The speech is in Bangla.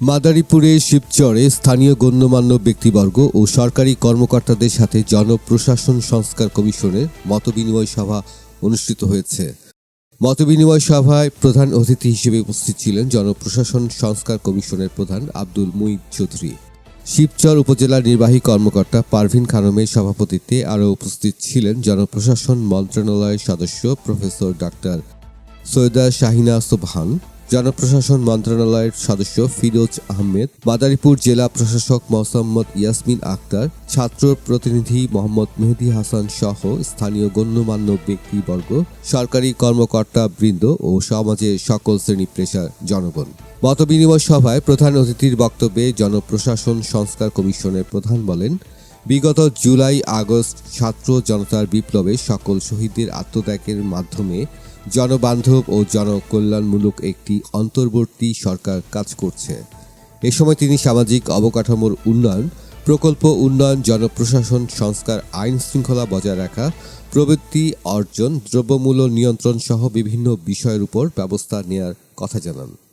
মাদারীপুরে শিবচরে স্থানীয় গণ্যমান্য ব্যক্তিবর্গ ও সরকারি কর্মকর্তাদের সাথে জনপ্রশাসন সংস্কার কমিশনের মতবিনিময় সভা অনুষ্ঠিত হয়েছে। মতবিনিময় সভায় প্রধান অতিথি হিসেবে উপস্থিত ছিলেন জনপ্রশাসন সংস্কার কমিশনের প্রধান আব্দুল মুইদ চৌধুরী। শিবচর উপজেলার নির্বাহী কর্মকর্তা পারভিন খানমের সভাপতিত্বে আরও উপস্থিত ছিলেন জনপ্রশাসন মন্ত্রণালয়ের সদস্য প্রফেসর ডাক্তার সৈয়দা শাহিনা সুবহান জনপ্রশাসন মন্ত্রণালয়ের সদস্য ফিরোজ আহমেদ, মাদারীপুর জেলা প্রশাসক মোহাম্মদ ইয়াসমিন আক্তার, ছাত্র প্রতিনিধি মোহাম্মদ মেহেদি হাসান সহ স্থানীয় গণ্যমান্য ব্যক্তিবর্গ, সরকারি কর্মকর্তা বৃন্দ ও সমাজের সকল শ্রেণি পেশার জনগণ। মতবিনিময় সভায় প্রধান অতিথির বক্তব্যে জনপ্রশাসন সংস্কার কমিশনের প্রধান বলেন বিগত জুলাই, আগস্ট ছাত্র জনতার বিপ্লবে সকল শহীদদের আত্মত্যাগের মাধ্যমে জনবান্ধব ও জনকল্যাণমূলক একটি অন্তর্বর্তী সরকার কাজ করছে। এ সময় তিনি সামাজিক অবকাঠামোর উন্নয়ন, প্রকল্প উন্নয়ন, জনপ্রশাসন, সংস্কার, আইন শৃঙ্খলা বজায় রাখা, প্রবৃত্তি অর্জন, দ্রব্যমূল্য নিয়ন্ত্রণ সহ বিভিন্ন বিষয়ের উপর ব্যবস্থা নেয়ার কথা জানান।